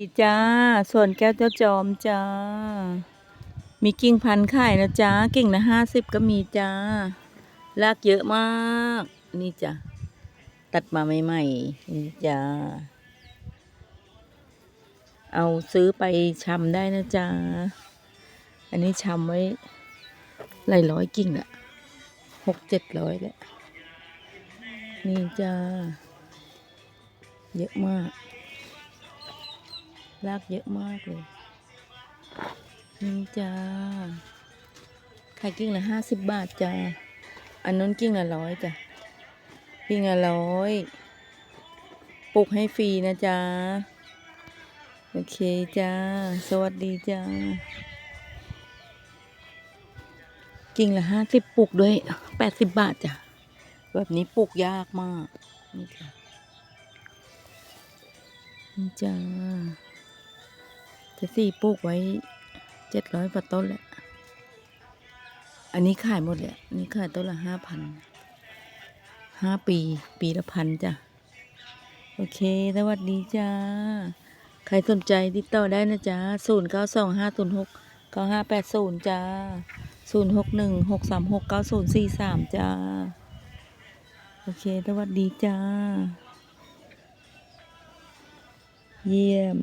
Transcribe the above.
ดีจ้า ส่วนแก้วเจ้าจอมจ้า มีกิ่งพันธุ์ขายนะจ้า กิ่งละห้าสิบก็มีจ้ารากเยอะมาก นี่จ้ะตัดมาใหม่ๆนี่จ้า เอาซื้อไปชำได้นะจ้า อันนี้ชำไว้หลายร้อยกิ่งละหกเจ็ดร้อยแหละนี่จ้า เยอะมาก รากเยอะมากเลยนี่จ้าขายกิ่งละห้าสิบบาทจ้าอันนู้นกิ่งละร้อยจ้ะกิ่งละร้อยปลูกให้ฟรีนะจ้าโอเคจ้า สวัสดีจ้ากิ่งละห้าสิบปลูกด้วยแปดสิบบาทจ้ะแบบนี้ปลูกยากมาก นี่จ้ะนี่จ้า จะสี่ปลูกไว้เจ็ดร้อยกว่าต้นแหละ อันนี้ขายหมดเลยนนี้ขายต้นละห้าพันห้าปี ปีละพันจ้ะ โอเค สวัสดีจ้า ใครสนใจติดต่อได้นะจ๊ะศูนย์เก้าสองห้าศูนย์หกเก้าห้าแปดศูนย์จ้าศูนย์หกหนึ่งหกสามหกเก้าศูนย์สี่สามจ้า โอเค สวัสดีจ้า เยี่ยม